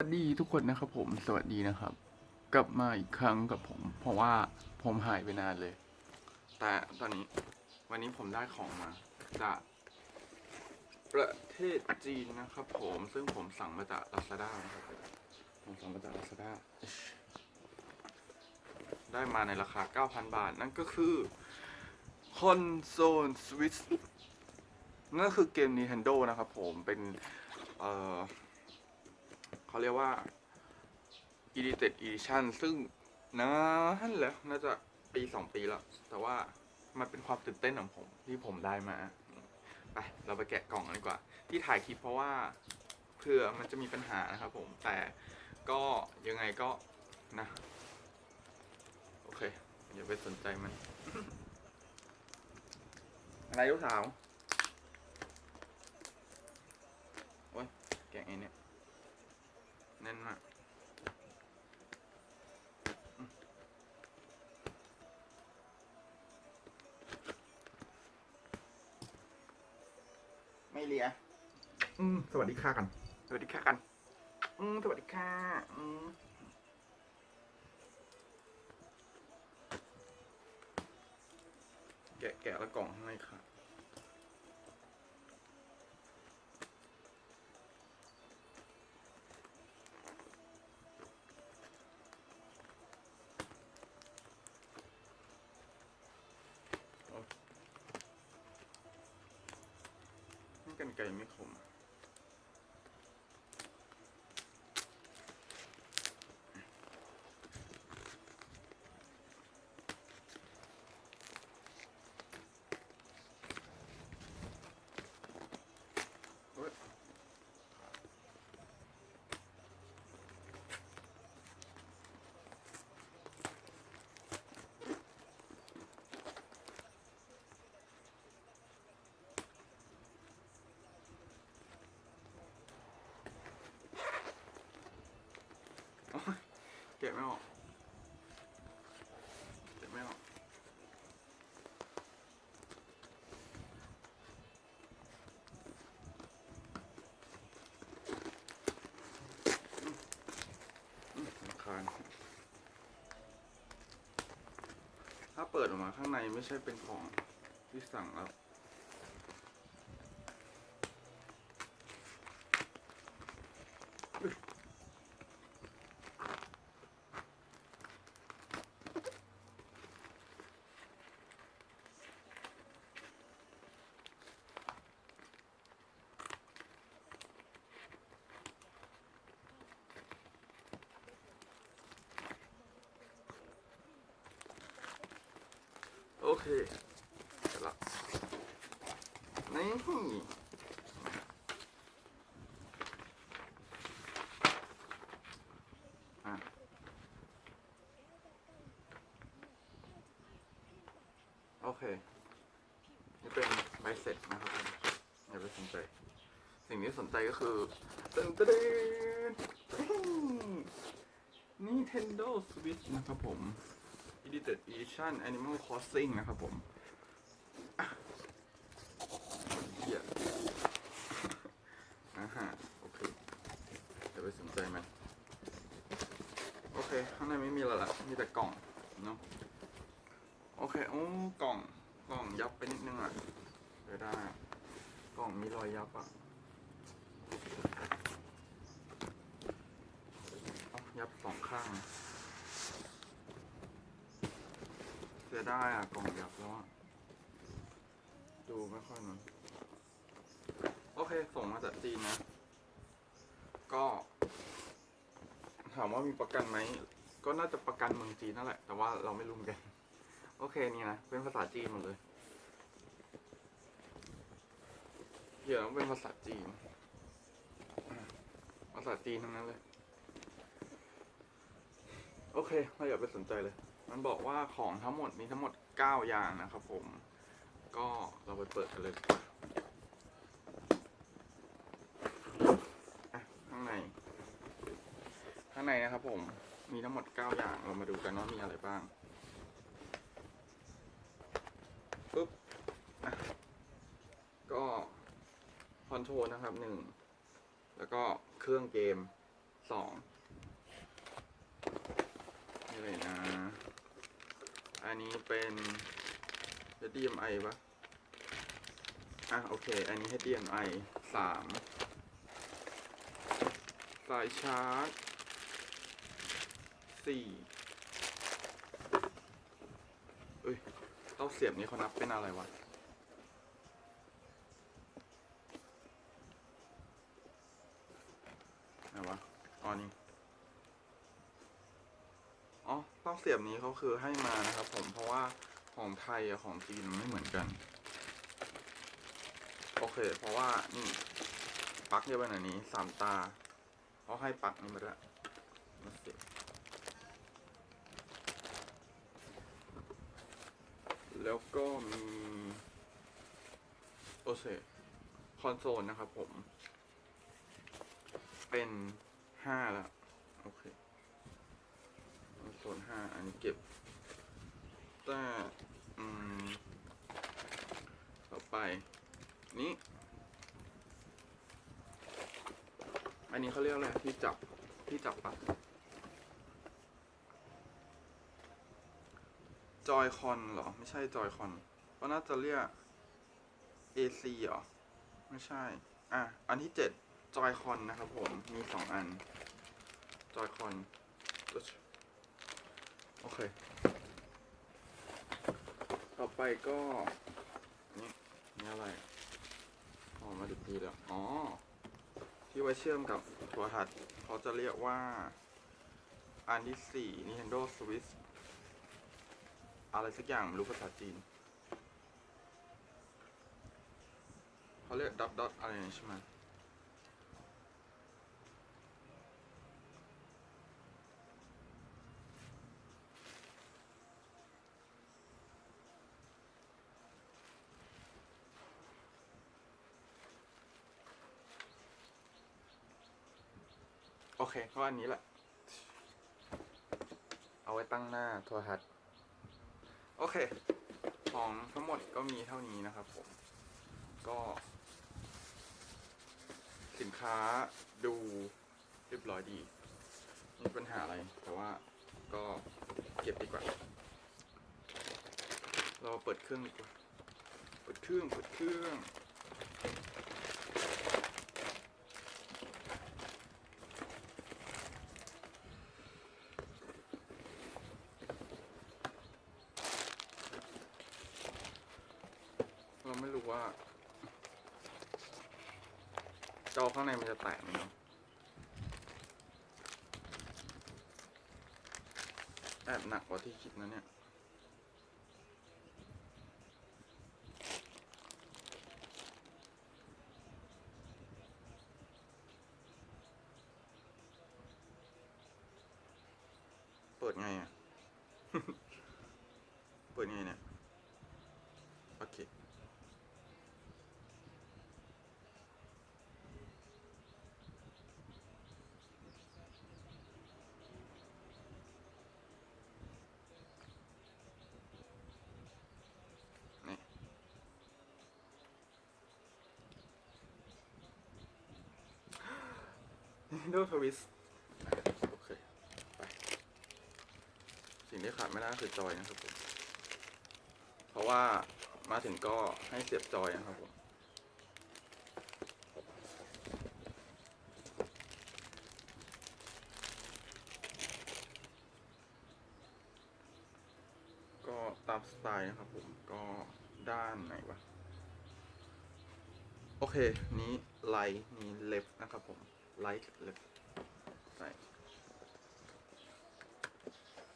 สวัสดีทุกคนนะครับผมสวัสดีนะครับ กลับมาอีกครั้งกับผม เพราะว่าผมหายไปนานเลย แต่ตอนนี้วันนี้ผมได้ของมา จากประเทศจีนนะครับผมซึ่งผมสั่งมาจาก Lazada นะครับผมสั่งมาจาก Lazada ได้มาในราคา 9,000 บาท นั่นก็คือ Console Switch นั่นก็คือเกม Nintendo นะครับผมเป็น เอ่อ เขาเรียกว่า Edited Edition ซึ่งนานแล้วน่าจะปีสองปีแล้ว แต่ว่ามันเป็นความตื่นเต้นของผมที่ผมได้มา ไปเราไปแกะกล่องกันดีกว่า ที่ถ่ายคลิปเพราะว่าเผื่อมันจะมีปัญหานะครับผม แต่ก็ยังไงก็นะ โอเค อย่าไปสนใจมัน อะไรลูกสาว โอ้ย แกะไงเนี่ย แน่นมากอืมไม่เลียอืมสวัสดีค่ะกัน สวัสดีค่ะกัน อืมสวัสดีค่ะอืมแกะแกะแล้วกล่องข้างในค่ะ ไก่ไม่คม เฮ้ยโอ๊ยแกะไม่ออกแกะไม่ออก รำคาญ ถ้าเปิดออกมาข้างในไม่ใช่เป็นของที่สั่งแล้ว เคเสร็จละนี่อะโอเค นี่เป็นใบเสร็จนะครับอย่าไปสนใจ สิ่งที่สนใจก็คือตึ้งตึ้ง Nintendo Switch นะครับผม Edited Edition Animal Crossing นะครับผมเหี้ยอ่าฮะโอเคจะไปสนใจมัน โอเค ข้างในไม่มีอะไรละมีแต่กล่องเนาะโอเค โอ้ กล่อง กล่องยับไปนิดนึงอะเดี๋ยวได้ กล่องมีรอยยับอะเอยับสองข้าง เสียดายอะกล่องยับแล้วอะดูไม่ค่อยมันโอเค ส่งมาจากจีนนะ ก็ ถามว่ามีประกันไหม ก็น่าจะประกันเมืองจีนนั่นแหละ แต่ว่าเราไม่รู้เหมือนกัน โอเคนี่นะ เป็นภาษาจีนหมดเลยเขียนว่าเป็นภาษาจีน ภาษาจีนทั้งนั้นเลย โอเค เราอย่าไปสนใจเลย มันบอกว่าของทั้งหมดมีทั้งหมด 9 อย่างนะครับผม ก็เราไปเปิดกันเลยอะข้างใน ข้างในนะครับผม มีทั้งหมด 9 อย่าง เรามาดูกันว่ามีอะไรบ้างปุ๊บก็คอนโทรลนะครับหนึ่ง แล้วก็เครื่องเกมสองนี่เลยนะ อันนี้เป็น HDMI ปะอะโอเค อันนี้ HDMI สามสายชาร์จสี่เอ้ยเต้าเสียบนี้เขานับเป็นอะไรวะ ไหนวะอ๋อนี่ อ๋อเต้าเสียบนี้เขาคือให้มานะครับ ผมเพราะว่าของไทยกับของจีนไม่เหมือนกัน โอเค เพราะว่านี่ปลั๊กเนี่ยเป็นอันนี้สามตาเขาให้ปลั๊กนี่มาด้วมาเสียบแล้วก็มีโอเคคอนโซลนะครับผม เป็นห้าล้วโอเค อันนี้เก็บแต่อืมต่อไป นี้ อันนี้เขาเรียกอะไรที่จับที่จับปลั๊กจอยคอนเหรอ ไม่ใช่จอยคอนก็น่าจะเรียก AC เหรอ ไม่ใช่ อะ อันที่เจ็ดจอยคอนนะครับผม มีสองอันจอยคอน โอเค ต่อไปก็ นี่นี่อะไรออกมาดูดีแล้ว อ๋อ ที่ไว้เชื่อมกับโทรทัศน์เขาจะเรียกว่า อันที่สี่ Nintendo Switch อะไรสักอย่างรู้ภาษาจีนเขาเรียกดอทดอทอะไรนะใช่ไหม โอเค ก็อันนี้แหละ เอาไว้ตั้งหน้าโทรทัศน์โอเค ของทั้งหมดก็มีเท่านี้นะครับผม ก็ สินค้าดูเรียบร้อยดีไมมีปัญหาอะไร แต่ว่าก็เก็บดีกว่า เราเปิดเครื่องดีกว่า เปิดเครื่อง เปิดเครื่อง เราไม่รู้ ว่าจอข้างในมันจะแตกไหมเนาะแอบหนักกว่าที่คิดนะเนี่ยเปิดไงอะ เปิดไงเนี่ย โอเค นี่ Nintendo Twist โอเค ไป สิ่งที่ขาดไม่ได้คือจอยนะครับผม เพราะว่ามาถึงก็ให้เสียบจอยนะครับผมก็ตามสไตล์นะครับผมก็ด้านไหนวะ โอเค นี้ไลท์นี้เลฟนะครับผม ไลท์เลฟใส่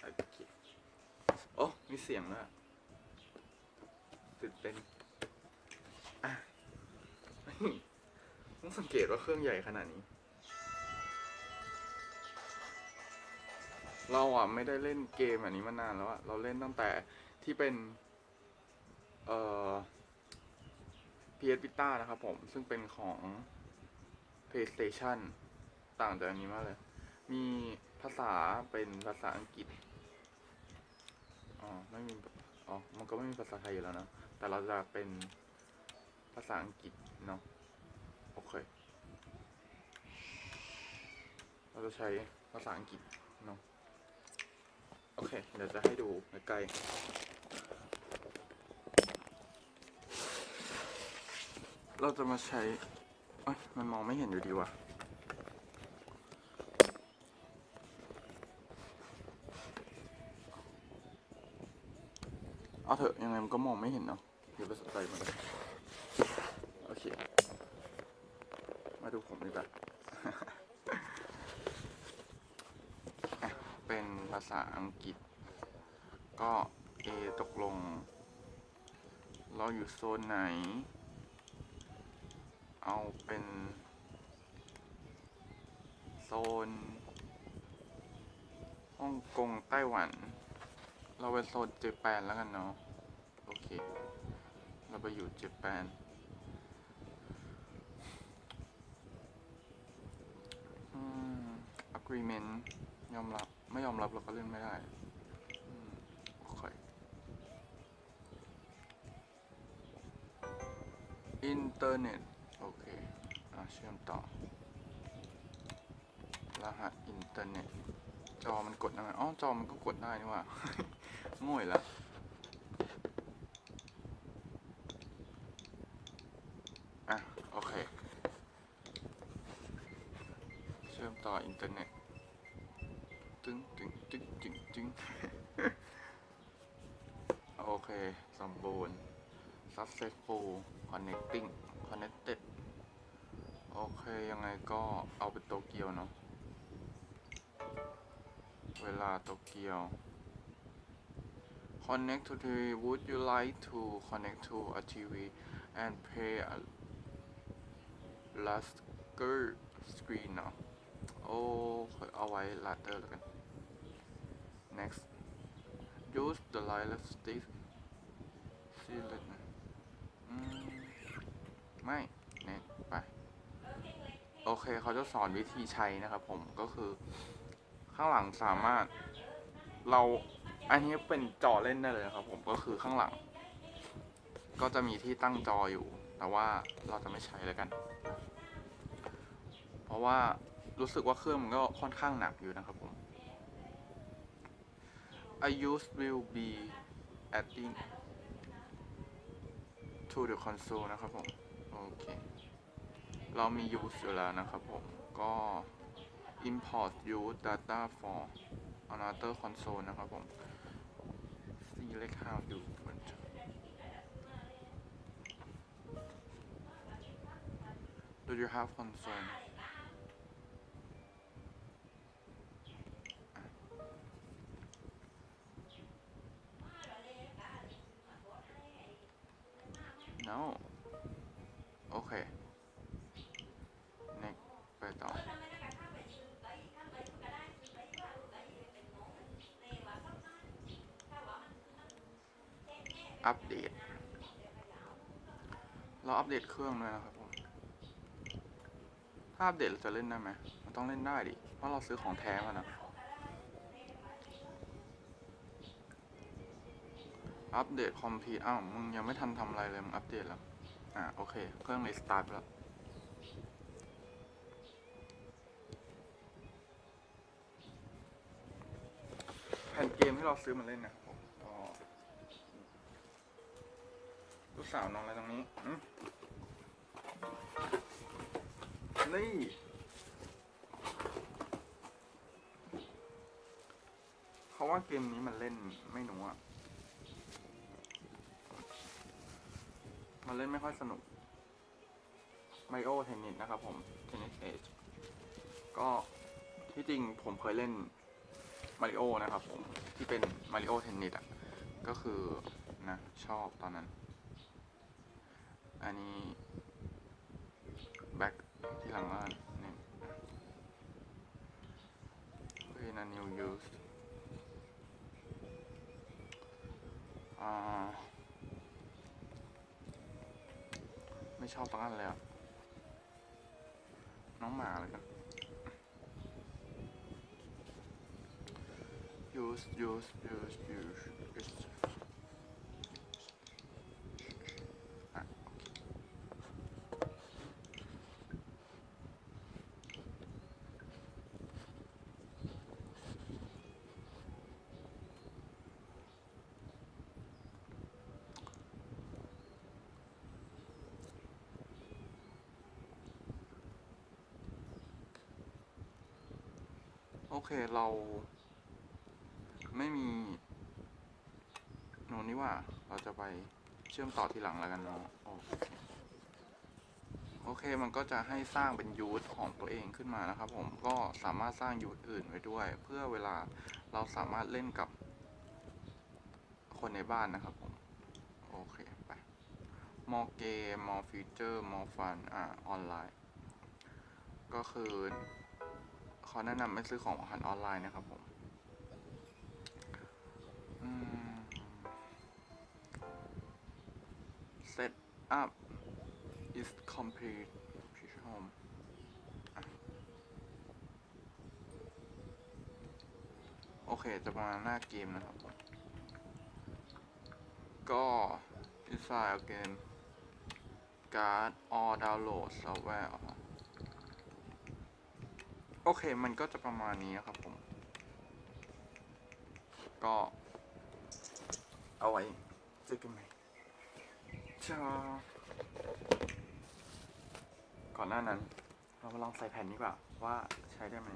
โอเคโอ้มีเสียงแล้วตื่นเต้นอะต้องสังเกตว่าเครื่องใหญ่ขนาดนี้ เราอะไม่ได้เล่นเกมอันนี้มานานแล้วอะเราเล่นตั้งแต่ที่เป็น เอ่อ PS Vita นะครับผม ซึ่งเป็นของ PlayStation ต่างจากอันนี้มากเลย มีภาษาเป็นภาษาอังกฤษ อ๋อ ไม่มี อ๋อ มันก็ไม่มีภาษาไทยอยู่แล้วนะ แต่เราจะเป็นภาษาอังกฤษเนาะ โอเค เราจะใช้ภาษาอังกฤษเนาะ โอเค เดี๋ยวจะให้ดูใกล้เราจะมาใช้ มันมองไม่เห็นอยู่ดีว่ะเอาเถอะยังไงมันก็มองไม่เห็นเนาะอย่าไปสนใจมันโอเค มาดูผมดีกว่าอะเป็นภาษาอังกฤษ ก็ A ตกลง เราอยู่โซนไหน เป็น โซนฮ่องกงไต้หวัน เราเป็นโซนเจแปนแล้วกันเนาะโอเค เราไปอยู่เจแปนอืม agreement ยอมรับ ไม่ยอมรับเราก็เล่นไม่ได้โอเค อินเทอร์เน็ต เชื่อมต่อ รหัสอินเทอร์เน็ต จอมันกดได้ไหมอ๋อ จอมันก็กดได้นี่ว่าโง่อีกแล้วอะ โอเค เชื่อมต่ออินเทอร์เน็ต ตึงตึงตึงตึงตึงโอเค สมบูรณ์ successful connecting connected โอเค ยังไงก็เอาเป็นโตเกียวเนาะ เวลาโตเกียว connect to TV would you like to connect to a TV and play a larger screen เนาะโอ้เอาไว้ later แล้วกัน next use the light stick select อืมไม่ next ไป โอเคเขาจะสอนวิธีใช้นะครับผมก็คือข้างหลังสามารถเราอันนี้เป็นจอเล่นได้เลยนะครับ ผมก็คือข้างหลัง ก็จะมีที่ตั้งจออยู่ แต่ว่าเราจะไม่ใช้แล้วกัน เพราะว่ารู้สึกว่าเครื่องมันก็ค่อนข้างหนักอยู่นะครับผม I use will be adding to the console นะครับผม โอเค เรามี use อยู่แล้วนะครับผม ก็ import use data for another console นะครับผม select how you want to do you have console อะ no โอเค next ไปต่อ อัปเดต เราอัปเดตเครื่องด้วยนะครับผม ถ้าอัปเดตเราจะเล่นได้ไหม มันต้องเล่นได้ดิ เพราะเราซื้อของแท้มานะอัปเดตคอมพิวอ้าว มึงยังไม่ทันทำอะไรเลย มึงอัปเดตแล้ว อ่า โอเค เครื่องรีสตาร์ทแล้วแผ่นเกมที่เราซื้อมาเล่นนะครับผมก็ลูก สาวนอนอะไรตรงนี้อืมนี่เขาว่าเกมนี้มันเล่นไม่หนูอะ มันเล่นไม่ค่อยสนุก Mario Tennis นะครับผม Tennis Age ก็ที่จริงผมเคยเล่นมาริโอนะครับผมที่เป็นมาริโอเทนนิสอะ ก็คือนะ ชอบตอนนั้น อันนี้แบ็คที่หลังบ้านนี่เฮ้ยนันนิวยูสอ่า ไม่ชอบตั้งอันเลยอะน้องหมาเลยกัน use use use use use อะโอเค โอ เคเรา ไม่มีโน่นนี่ว่าเราจะไปเชื่อมต่อทีหลังแล้วกันเนาะโอเคโอเคมันก็จะให้สร้างเป็นยูทของตัวเองขึ้นมานะครับ ผมก็สามารถสร้างยูทอื่นไว้ด้วย เพื่อเวลาเราสามารถเล่นกับคนในบ้านนะครับผม โอเคไปมอเกมมอฟีเจอร์มอฟันอ่าออนไลน์ ก็คือ เขาแนะนำไม่ซื้อของผ่านออนไลน์นะครับผมอืม set up is complete Push home โอเค จะมาหน้าเกมนะครับผมก็ inside again card or download software โอเค มันก็จะประมาณนี้ครับผม ก็ เอาไว้เจอกันใหม่ชาก่อนหน้านั้น เรามาลองใส่แผ่นนี้กว่า ว่าใช้ได้ไหม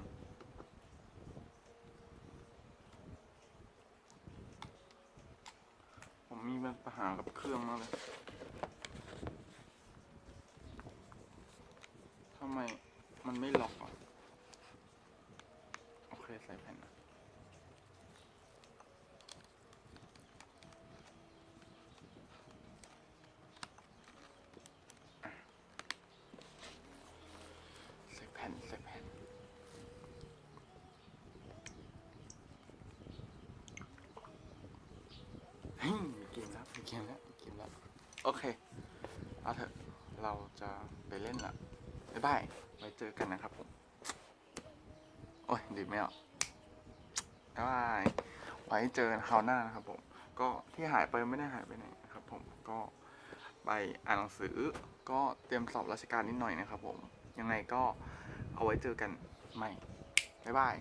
ผมมีปัญหากับเครื่องมากเลยทำไมล็อกอะ โอเค ใส่แผ่นนะใส่แผ่นใส่แผ่น เฮ้ยมีเกมแล้วมีเกมแล้วมีเกมแล้ว โอเค เอาเถอะ เราจะไปเล่นละบ๊ายบาย ไว้เจอกันนะครับผม โอ้ยดีดไม่ออกบ๊ายบาย ไว้เจอกันคราวหน้านะครับผม ก็ที่หายไปไม่ได้หายไปไหนนะครับผม ก็ไปอ่านหนังสือ ก็เตรียมสอบราชการนิดหน่อยนะครับผม ยังไงก็เอาไว้เจอกันใหม่ บ๊ายบาย